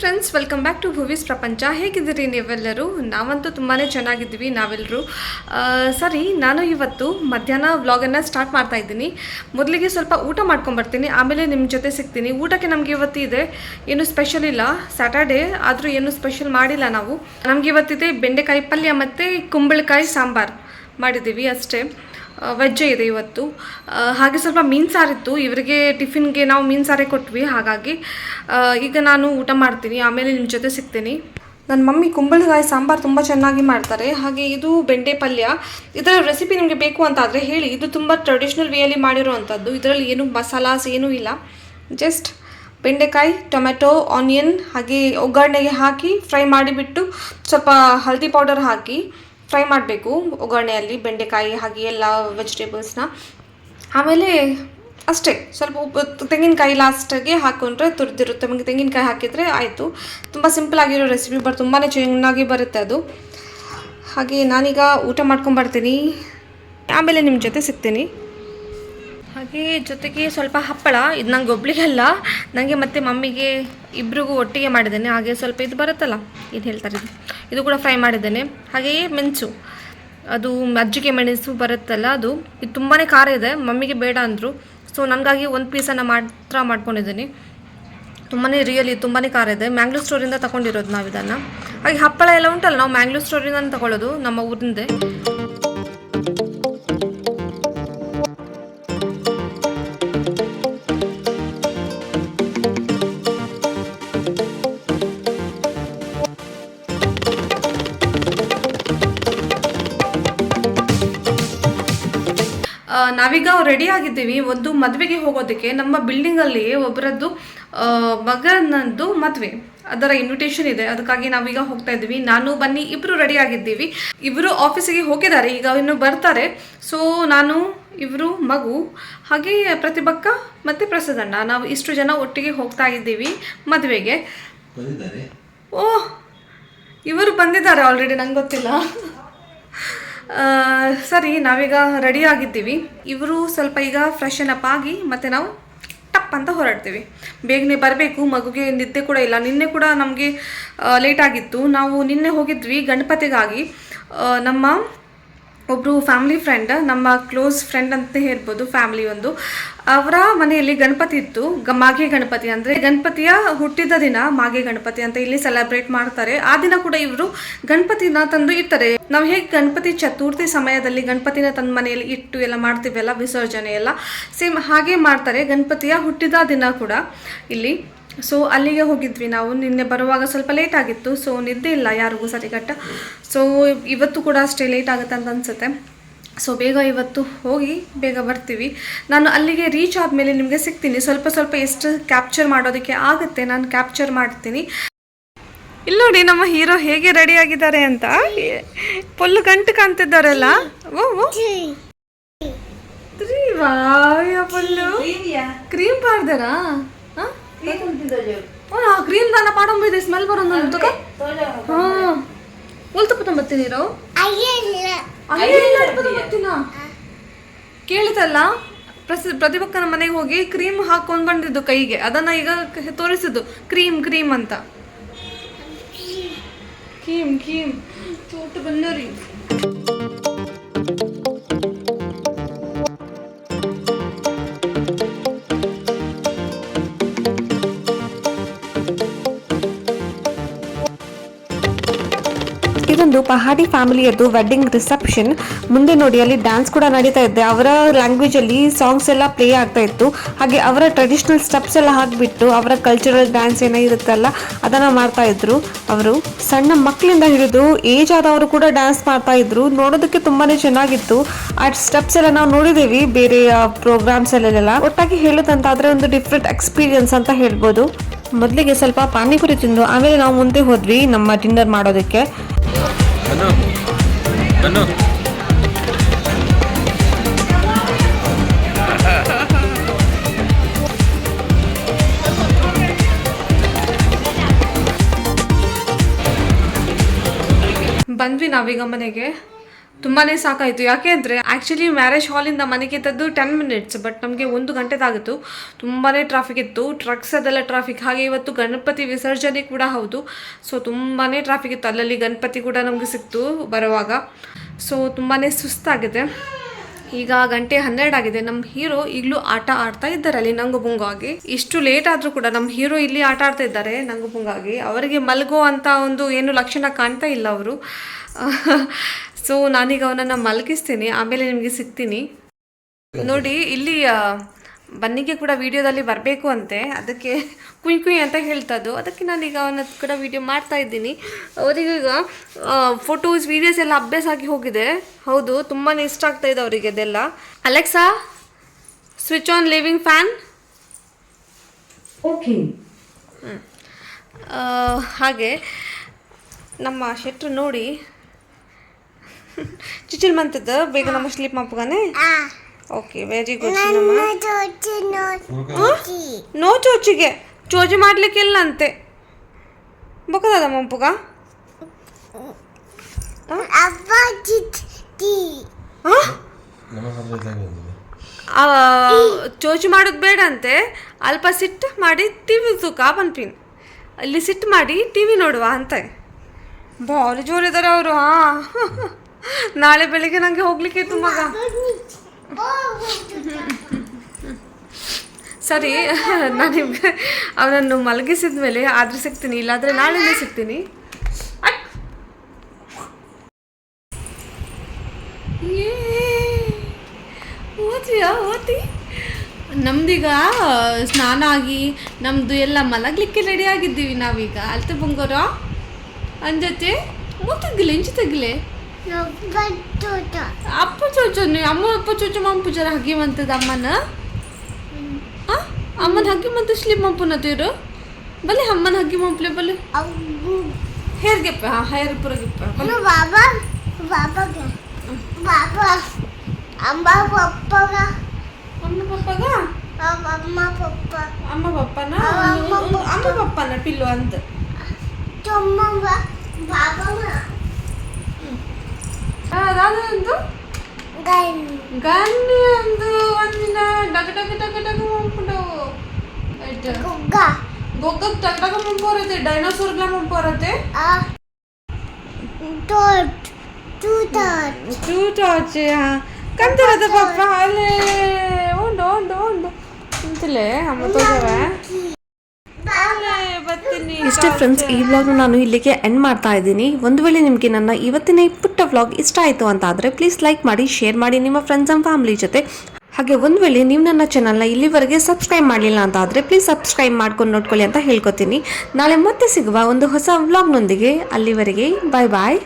Friends welcome back to Bhuvi's ಪ್ರಪಂಚ ಹೇಗಿದ್ದೀರಿ ನೀವೆಲ್ಲರೂ? ನಾವಂತೂ ತುಂಬಾ ಚೆನ್ನಾಗಿದ್ದೀವಿ ನಾವೆಲ್ಲರೂ ಸರಿ, ನಾನು ಇವತ್ತು ಮಧ್ಯಾಹ್ನ ವ್ಲಾಗನ್ನು ಸ್ಟಾರ್ಟ್ ಮಾಡ್ತಾ ಇದ್ದೀನಿ. ಮೊದಲಿಗೆ ಸ್ವಲ್ಪ ಊಟ ಮಾಡ್ಕೊಂಬರ್ತೀನಿ ಆಮೇಲೆ ನಿಮ್ಮ ಜೊತೆ ಸಿಗ್ತೀನಿ. ಊಟಕ್ಕೆ ನಮಗೆ ಇವತ್ತು ಇದೆ, ಏನು ಸ್ಪೆಷಲ್ ಇಲ್ಲ. ಸ್ಯಾಟರ್ಡೇ ಆದರೂ ಏನು ಸ್ಪೆಷಲ್ ಮಾಡಿಲ್ಲ ನಾವು. ನಮಗೆ ಇವತ್ತಿದೆ ಬೆಂಡೆಕಾಯಿ ಪಲ್ಯ ಮತ್ತು ಕುಂಬಳಕಾಯಿ ಸಾಂಬಾರು ಮಾಡಿದ್ದೀವಿ ಅಷ್ಟೇ. ವೆಜ್ಜೇ ಇದೆ ಇವತ್ತು. ಹಾಗೆ ಸ್ವಲ್ಪ ಮೀನು ಸಾರಿತ್ತು. ಇವರಿಗೆ ಟಿಫಿನ್ಗೆ ನಾವು ಮೀನು ಸಾರೇ ಕೊಟ್ವಿ, ಹಾಗಾಗಿ ಈಗ ನಾನು ಊಟ ಮಾಡ್ತೀನಿ. ಆಮೇಲೆ ನಿಮ್ಮ ಜೊತೆ ಸಿಗ್ತೀನಿ. ನನ್ನ ಮಮ್ಮಿ ಕುಂಬಳಕಾಯಿ ಸಾಂಬಾರು ತುಂಬ ಚೆನ್ನಾಗಿ ಮಾಡ್ತಾರೆ. ಹಾಗೆ ಇದು ಬೆಂಡೆ ಪಲ್ಯ. ಇದರ ರೆಸಿಪಿ ನಿಮಗೆ ಬೇಕು ಅಂತ ಆದರೆ ಹೇಳಿ. ಇದು ತುಂಬ ಟ್ರೆಡಿಷ್ನಲ್ ವೇಯಲ್ಲಿ ಮಾಡಿರೋವಂಥದ್ದು ಇದರಲ್ಲಿ ಏನು ಮಸಾಲಾಸ್ ಏನೂ ಇಲ್ಲ. ಜಸ್ಟ್ ಬೆಂಡೆಕಾಯಿ, ಟೊಮೆಟೊ ಆನಿಯನ್ ಹಾಗೆ ಒಗ್ಗರಣೆಗೆ ಹಾಕಿ ಫ್ರೈ ಮಾಡಿಬಿಟ್ಟು ಸ್ವಲ್ಪ ಹಳದಿ ಪೌಡರ್ ಹಾಕಿ ಫ್ರೈ ಮಾಡಬೇಕು ಒಗ್ಗರಣೆಯಲ್ಲಿ, ಬೆಂಡೆಕಾಯಿ, ಹಾಗೆ ಎಲ್ಲ ವೆಜಿಟೇಬಲ್ಸ್ನ ಆಮೇಲೆ ಅಷ್ಟೇ, ಸ್ವಲ್ಪ ಉಪ್ಪು, ತೆಂಗಿನಕಾಯಿ ಲಾಸ್ಟಾಗಿ ಹಾಕೊಂಡ್ರೆ ತುರಿದಿರುತ್ತೆ. ನಮಗೆ ತೆಂಗಿನಕಾಯಿ ಹಾಕಿದರೆ ಆಯಿತು. ತುಂಬ ಸಿಂಪಲ್ ಆಗಿರೋ ರೆಸಿಪಿ ಬಟ್ ತುಂಬಾ ಚೆನ್ನಾಗಿ ಬರುತ್ತೆ ಅದು. ಹಾಗೆ ನಾನೀಗ ಊಟ ಮಾಡ್ಕೊಂಬರ್ತೀನಿ ಆಮೇಲೆ ನಿಮ್ಮ ಜೊತೆ ಸಿಗ್ತೀನಿ. ಹಾಗೆ ಜೊತೆಗೆ ಸ್ವಲ್ಪ ಹಪ್ಪಳ. ಇದು ನಂಗೆ ಒಬ್ಳಿಗಲ್ಲ. ನನಗೆ ಮತ್ತು ಮಮ್ಮಿಗೆ ಇಬ್ರಿಗೂ ಒಟ್ಟಿಗೆ ಮಾಡಿದ್ದೇನೆ. ಹಾಗೆ ಸ್ವಲ್ಪ ಇದು ಬರುತ್ತಲ್ಲ, ಇದು ಹೇಳ್ತಾರೆ ಇದು. ಇದು ಕೂಡ ಫ್ರೈ ಮಾಡಿದ್ದೇನೆ. ಹಾಗೆಯೇ ಮೆಣಸು. ಅದು ಮಜ್ಜಿಗೆ ಮೆಣಸು ಬರುತ್ತಲ್ಲ ಅದು. ಇದು ತುಂಬಾ ಖಾರ ಇದೆ. ಮಮ್ಮಿಗೆ ಬೇಡ ಅಂದರು. ಸೊ ನನಗಾಗಿ ಒಂದು ಪೀಸನ್ನು ಮಾತ್ರ ಮಾಡ್ಕೊಂಡಿದ್ದೀನಿ. ತುಂಬಾ ರಿಯಲಿ ತುಂಬಾ ಖಾರ ಇದೆ. ಮ್ಯಾಂಗ್ಳೂರ್ ಸ್ಟೋರಿಂದ ತಗೊಂಡಿರೋದು ನಾವು ಇದನ್ನು ಹಾಗೆ ಹಪ್ಪಳ ಎಲ್ಲ ಉಂಟಲ್ಲ, ನಾವು ಮ್ಯಾಂಗ್ಳೂರ್ ಸ್ಟೋರಿಂದ ತಗೊಳ್ಳೋದು ನಮ್ಮ ಊರಿಂದೆ. ನಾವೀಗ ರೆಡಿ ಆಗಿದ್ದೀವಿ. ಒಂದು ಮದುವೆಗೆ ಹೋಗೋದಕ್ಕೆ ನಮ್ಮ ಬಿಲ್ಡಿಂಗಲ್ಲಿ ಒಬ್ಬರದ್ದು ಮಗನದ್ದು ಮದುವೆ. ಅದರ ಇನ್ವಿಟೇಷನ್ ಇದೆ. ಅದಕ್ಕಾಗಿ ನಾವೀಗ ಹೋಗ್ತಾ ಇದ್ದೀವಿ. ನಾನು ಬನ್ನಿ ಇಬ್ರು ರೆಡಿ ಆಗಿದ್ದೀವಿ. ಇಬ್ರು ಆಫೀಸಿಗೆ ಹೋಗಿದ್ದಾರೆ. ಈಗ ಇನ್ನು ಬರ್ತಾರೆ. ಸೊ ನಾನು ಇವರು ಮಗು ಹಾಗೆ ಪ್ರತಿಭಕ್ಕ ಮತ್ತು ಪ್ರಸದಣ್ಣ ನಾವು ಇಷ್ಟು ಜನ ಒಟ್ಟಿಗೆ ಹೋಗ್ತಾ ಇದ್ದೀವಿ ಮದುವೆಗೆ. ಓಹ್ ಇವರು ಬಂದಿದ್ದಾರೆ ಆಲ್ರೆಡಿ ನಂಗೆ ಗೊತ್ತಿಲ್ಲ. ಸರಿ, ನಾವೀಗ ರೆಡಿ ಆಗಿದ್ದೀವಿ. ಇವರು ಸ್ವಲ್ಪ ಈಗ ಫ್ರೆಶನ್ ಅಪ್ ಆಗಿ ಮತ್ತೆ ನಾವು ಟಪ್ ಅಂತ ಹೊರಡ್ತೀವಿ. ಬೇಗನೆ ಬರಬೇಕು, ಮಗುಗೆ ನಿದ್ದೆ ಕೂಡ ಇಲ್ಲ. ನಿನ್ನೆ ಕೂಡ ನಮಗೆ ಲೇಟ್ ಆಗಿತ್ತು. ನಾವು ನಿನ್ನೆ ಹೋಗಿದ್ವಿ ಗಣಪತಿಗಾಗಿ. ನಮ್ಮ ಒಬ್ಬರು ಫ್ಯಾಮಿಲಿ ಫ್ರೆಂಡ್ ನಮ್ಮ ಕ್ಲೋಸ್ ಫ್ರೆಂಡ್ ಅಂತ ಹೇಳ್ಬೋದು ಫ್ಯಾಮಿಲಿ ಒಂದು. ಅವರ ಮನೆಯಲ್ಲಿ ಗಣಪತಿ ಇತ್ತು ಮಾಘೆ ಗಣಪತಿ ಅಂದರೆ ಗಣಪತಿಯ ಹುಟ್ಟಿದ ದಿನ ಮಾಘೆ ಗಣಪತಿ ಅಂತ ಇಲ್ಲಿ ಸೆಲೆಬ್ರೇಟ್ ಮಾಡ್ತಾರೆ. ಆ ದಿನ ಕೂಡ ಇವರು ಗಣಪತಿನ ತಂದು ಇಡ್ತಾರೆ. ನಾವು ಹೇಗೆ ಗಣಪತಿ ಚತುರ್ಥಿ ಸಮಯದಲ್ಲಿ ಗಣಪತಿನ ತಂದು ಮನೆಯಲ್ಲಿ ಇಟ್ಟು ಎಲ್ಲ ಮಾಡ್ತೀವಲ್ಲ ವಿಸರ್ಜನೆ ಎಲ್ಲ ಸೇಮ್ ಹಾಗೆ ಮಾಡ್ತಾರೆ ಗಣಪತಿಯ ಹುಟ್ಟಿದ ದಿನ ಕೂಡ ಇಲ್ಲಿ. ಸೊ ಅಲ್ಲಿಗೆ ಹೋಗಿದ್ವಿ ನಾವು. ನಿನ್ನೆ ಬರುವಾಗ ಸ್ವಲ್ಪ ಲೇಟ್ ಆಗಿತ್ತು. ಸೊ ನಿದ್ದೆ ಇಲ್ಲ ಯಾರಿಗೂ ಸರಿಗಟ್ಟ. ಸೊ ಇವತ್ತು ಕೂಡ ಅಷ್ಟೇ ಲೇಟ್ ಆಗುತ್ತೆ ಅಂತ ಅನ್ಸುತ್ತೆ. ಸೊ ಬೇಗ ಇವತ್ತು ಹೋಗಿ ಬೇಗ ಬರ್ತೀವಿ. ನಾನು ಅಲ್ಲಿಗೆ ರೀಚ್ ಆದಮೇಲೆ ನಿಮಗೆ ಸಿಗ್ತೀನಿ. ಸ್ವಲ್ಪ ಸ್ವಲ್ಪ ಎಷ್ಟು ಕ್ಯಾಪ್ಚರ್ ಮಾಡೋದಕ್ಕೆ ಆಗುತ್ತೆ ನಾನು ಕ್ಯಾಪ್ಚರ್ ಮಾಡ್ತೀನಿ. ಇಲ್ಲಿ ನೋಡಿ ನಮ್ಮ ಹೀರೋ ಹೇಗೆ ರೆಡಿ ಆಗಿದ್ದಾರೆ ಅಂತ. ಫುಲ್ ಗಂಟು ಕಾಣ್ತಿದ್ದಾರಲ್ಲ? ಓ ಓ. ಕ್ರೀಮ್ ಪಾರ್ದರಾ ಕ್ರೀಮ್ ದಾನ ಪಾಡಂಬಿದೆ ಸ್ಮೆಲ್ ಬರೋದು ತುಕ ಹಾ. ಉಲ್ತು ಪತ್ತೊಂಬತ್ತಿ ನೀರು ಕೇಳಿತಲ್ಲ ಪ್ರಸಿ ಪ್ರತಿಭಕ್ಕನ ಮನೆಗೆ ಹೋಗಿ ಕ್ರೀಮ್ ಹಾಕೊಂಡು ಬಂದಿದ್ದು ಕೈಗೆ. ಅದನ್ನ ಈಗ ತೋರಿಸಿದ್ದು. ಕ್ರೀಮ್ ಕ್ರೀಮ್ ಅಂತ. ಕೀಮ್ ಕೀಮ್ ತೋಟ ಬಂದರಿ ಇದೊಂದು ಪಹಾಡಿ ಫ್ಯಾಮಿಲಿಯದ್ದು ವೆಡ್ಡಿಂಗ್ ರಿಸೆಪ್ಷನ್ ಮುಂದೆ ನೋಡಿ, ಅಲ್ಲಿ ಡ್ಯಾನ್ಸ್ ಕೂಡ ನಡೀತಾ ಇದೆ. ಅವರ ಲ್ಯಾಂಗ್ವೇಜ್ ಅಲ್ಲಿ ಸಾಂಗ್ಸ್ ಎಲ್ಲ ಪ್ಲೇ ಆಗ್ತಾ ಇತ್ತು. ಹಾಗೆ ಅವರ ಟ್ರೆಡಿಷನಲ್ ಸ್ಟೆಪ್ಸ್ ಎಲ್ಲ ಹಾಕ್ಬಿಟ್ಟು, ಅವರ ಕಲ್ಚರಲ್ ಡ್ಯಾನ್ಸ್ ಏನೋ ಇರುತ್ತಲ್ಲ ಅದನ್ನ ಮಾಡ್ತಾ ಇದ್ರು ಅವರು. ಸಣ್ಣ ಮಕ್ಕಳಿಂದ ಹಿಡಿದು ಏಜ್ ಆದವರು ಕೂಡ ಡ್ಯಾನ್ಸ್ ಮಾಡ್ತಾ ಇದ್ರು. ನೋಡೋದಕ್ಕೆ ತುಂಬಾನೇ ಚೆನ್ನಾಗಿತ್ತು. ಆ ಸ್ಟೆಪ್ಸ್ ಎಲ್ಲ ನಾವು ನೋಡಿದೀವಿ ಬೇರೆ ಪ್ರೋಗ್ರಾಮ್ಸ್ ಅಲ್ಲೆಲ್ಲ. ಒಟ್ಟಾಗಿ ಹೇಳೋದಂತಾದ್ರೆ ಒಂದು ಡಿಫ್ರೆಂಟ್ ಎಕ್ಸ್ಪೀರಿಯನ್ಸ್ ಅಂತ ಹೇಳ್ಬೋದು. ಮೊದಲಿಗೆ ಸ್ವಲ್ಪ ಪಾನಿಪುರಿ ತಿಂದು, ಆಮೇಲೆ ನಾವು ಮುಂದೆ ಹೋದ್ವಿ ನಮ್ಮ ಡಿನ್ನರ್ ಮಾಡೋದಕ್ಕೆ. ಬಂದ್ವಿ ನಾವೀಗ ಮನೆಗೆ. ತುಂಬಾ ಸಾಕಾಯಿತು. ಯಾಕೆ ಅಂದರೆ ಆ್ಯಕ್ಚುಲಿ ಮ್ಯಾರೇಜ್ ಹಾಲಿಂದ ಮನೆಗೆ ತದ್ದು ಟೆನ್ ಮಿನಿಟ್ಸ್ ಬಟ್ ನಮಗೆ ಒಂದು ಗಂಟೆದಾಗಿತ್ತು ತುಂಬಾ ಟ್ರಾಫಿಕ್ ಇತ್ತು. ಟ್ರಕ್ಸ್ ಅದೆಲ್ಲ ಟ್ರಾಫಿಕ್ ಹಾಗೆ ಇವತ್ತು ಗಣಪತಿ ವಿಸರ್ಜನೆ ಕೂಡ ಹೌದು. ಸೊ ತುಂಬಾ ಟ್ರಾಫಿಕ್ ಇತ್ತು. ಅಲ್ಲಲ್ಲಿ ಗಣಪತಿ ಕೂಡ ನಮಗೆ ಸಿಕ್ತು ಬರುವಾಗ. ಸೊ ತುಂಬಾ ಸುಸ್ತಾಗಿದೆ. ಈಗ ಗಂಟೆ ಹನ್ನೆರಡಾಗಿದೆ ನಮ್ಮ ಹೀರೋ ಈಗಲೂ ಆಟ ಆಡ್ತಾ ಇದ್ದಾರೆ ಅಲ್ಲಿ ನಂಗು ಬುಂಗಾಗಿ ಇಷ್ಟು ಲೇಟ್ ಆದರೂ ಕೂಡ ನಮ್ಮ ಹೀರೋ ಇಲ್ಲಿ ಆಟ ಆಡ್ತಾ ಇದ್ದಾರೆ ನಂಗು ಬುಂಗಾಗಿ ಅವರಿಗೆ ಮಲಗೋ ಅಂತ ಒಂದು ಏನು ಲಕ್ಷಣ ಕಾಣ್ತಾ ಇಲ್ಲ ಅವರು. ಸೊ ನಾನೀಗ ಅವನನ್ನು ಮಲಗಿಸ್ತೀನಿ ಆಮೇಲೆ ನಿಮಗೆ ಸಿಗ್ತೀನಿ. ನೋಡಿ ಇಲ್ಲಿ ಬನ್ನಿಗೆ ಕೂಡ ವಿಡಿಯೋದಲ್ಲಿ ಬರಬೇಕು ಅಂತೆ. ಅದಕ್ಕೆ ಕುಯ್ ಕುಯ್ ಅಂತ ಹೇಳ್ತದ್ದು ಅದಕ್ಕೆ ನಾನೀಗ ಅವನ ಕೂಡ ವಿಡಿಯೋ ಮಾಡ್ತಾ ಇದ್ದೀನಿ. ಅವರಿಗೀಗ ಫೋಟೋಸ್ ವೀಡಿಯೋಸ್ ಎಲ್ಲ ಅಭ್ಯಾಸ ಆಗಿ ಹೋಗಿದೆ. ಹೌದು ತುಂಬಾ ಇಷ್ಟ ಆಗ್ತಾ ಇದೆ ಅವರಿಗೆ ಇದೆಲ್ಲ. Alexa switch on living fan okay ಹಾಗೆ ನಮ್ಮ ಶೆಟ್ರು ನೋಡಿ. ಚಿಚಿಲ್ ಮಂತದ ಬೇಗ ನಮ್ಮ ಸ್ಲೀಪ್ ಮಾಪಗಾನೆ ಓಕೆ ವೆರಿ ಗುಡ್ ನೋ ಚೋಚಿಗೆ ಚೋಚಿ ಮಾಡ್ಲಿಕ್ಕಿಲ್ಲ ಅಂತೆ ಬೊಕ್ಕದ ಮಂಪುಗ ಚೋಚಿ ಮಾಡೋದು ಬೇಡ ಅಂತೆ ಅಲ್ಪ ಸಿಟ್ಟು ಮಾಡಿ ಟಿ ವಿ ತೂಕ ಬನ್ಪಿನ್ ಅಲ್ಲಿ ಸಿಟ್ಟು ಮಾಡಿ ಟಿ ವಿ ನೋಡುವ ಅಂತ. ಭಾರಿ ಜೋರಿದ್ದಾರೆ ಅವರು ಹಾಂ. ನಾಳೆ ಬೆಳಿಗ್ಗೆ ನನಗೆ ಹೋಗ್ಲಿಕ್ಕೆ ಇತ್ತು ಮಗ. ಸರಿ, ನಾನು ನಿಮ್ಗೆ ಅವನನ್ನು ಮಲಗಿಸಿದ ಮೇಲೆ ಆದ್ರೆ ಸಿಗ್ತೀನಿ, ಇಲ್ಲಾಂದ್ರೆ ನಾಳೆನೇ ಸಿಗ್ತೀನಿ. ನಮ್ದೀಗ ಸ್ನಾನ ಆಗಿ ನಮ್ದು ಎಲ್ಲ ಮಲಗ್ಲಿಕ್ಕೆ ರೆಡಿ ಆಗಿದ್ದೀವಿ ನಾವೀಗ. ಅಲ್ತೆ ಬಂಗೋರ? ಅಂಜತೆ ಮುತ್ತಗಿಲೆ ಇಂಚು ತೆಗಿಲೆ ಅಪ್ಪ ಚೋಚನೆ ಅಮ್ಮ ಅಪ್ಪ ಚೋಚು ಮಂಪು ಜರ ಹಗಿ ಮಂತದ ಅಮ್ಮನ? ಅಮ್ಮನ ಹಗ್ಗಿ ಮಂತ ಸ್ಲಿಮ್ ಮಂಪುನ ತೀರು ಬಲೆ ಅಮ್ಮನ ಹಗ್ಗಿ ಮಂಪ್ಲೆ ಬಲೆ ಹೇರ್ ಗೆಪ್ಪ ಹಾ ಹೇರ್ ಪುರ ಗೆಪ್ಪ. Baba, ಬಾಬಾ Baba, Amma Papa, ಅಮ್ಮ ಪಪ್ಪಗ? ಅಮ್ಮ Papa, ಅಮ್ಮ ಪಪ್ಪನ? ಅಮ್ಮ ಪಪ್ಪ. ಅಮ್ಮ ಪಪ್ಪನ. ಪಿಲ್ಲು ಅಂತ Tomma, Baba, ಅದಾದಂದು Gan, ಗನ್ನಿ ಒಂದು ಒಂದಿನ ಡಗ ಡಗ ಡಗ ಡಗ ಮಂಪುಂಡು ಆಯ್ತು Guga, ಗೊಗ್ಗಕ್ ಡಗ ಡಗ ಮಂಪೋರತ್ತೆ ಡೈನೋಸಾರ್ಗಳ ಮಂಪೋರತ್ತೆ Ah, Tot, Tutat, ಚೂಚಾಚೆ ಕಂತಿರದ ಪಪ್ಪ ಅಲ್ಲೇ ಉಂಡು ಉಂಡು ಉಂಡು ಅಂತಿಲೆ ಅಮ್ಮ ತೋಜವೆ ಅಲ್ಲೇ ಬರ್ತೀನಿ ಇಷ್ಟೇ ಫ್ರೆಂಡ್ಸ್ ಈ ವ್ಲಾಗ್ನ ನಾನು ಇಲ್ಲಿಗೆ ಎಂಡ್ ಮಾಡ್ತಾ ಇದ್ದೀನಿ. ಒಂದು ವೇಳೆ ನಿಮಗೆ ನನ್ನ ಇವತ್ತಿನ ಈ ಪುಟ್ಟ ವ್ಲಾಗ್ ಇಷ್ಟ ಆಯಿತು ಅಂತ ಆದರೆ ಪ್ಲೀಸ್ ಲೈಕ್ ಮಾಡಿ ಶೇರ್ ಮಾಡಿ ನಿಮ್ಮ ಫ್ರೆಂಡ್ಸ್ ಆ್ಯಂಡ್ ಫ್ಯಾಮಿಲಿ ಜೊತೆ. ಹಾಗೆ ಒಂದು ವೇಳೆ ನೀವು ನನ್ನ ಚಾನಲ್ನ ಇಲ್ಲಿವರೆಗೆ ಸಬ್ಸ್ಕ್ರೈಬ್ ಮಾಡಲಿಲ್ಲ ಅಂತ ಆದರೆ ಪ್ಲೀಸ್ ಸಬ್ಸ್ಕ್ರೈಬ್ ಮಾಡ್ಕೊಂಡು ನೋಡ್ಕೊಳ್ಳಿ ಅಂತ ಹೇಳ್ಕೊತೀನಿ. ನಾಳೆ ಮತ್ತೆ ಸಿಗುವ ಒಂದು ಹೊಸ ವ್ಲಾಗ್ನೊಂದಿಗೆ ಅಲ್ಲಿವರೆಗೆ ಬಾಯ್ ಬಾಯ್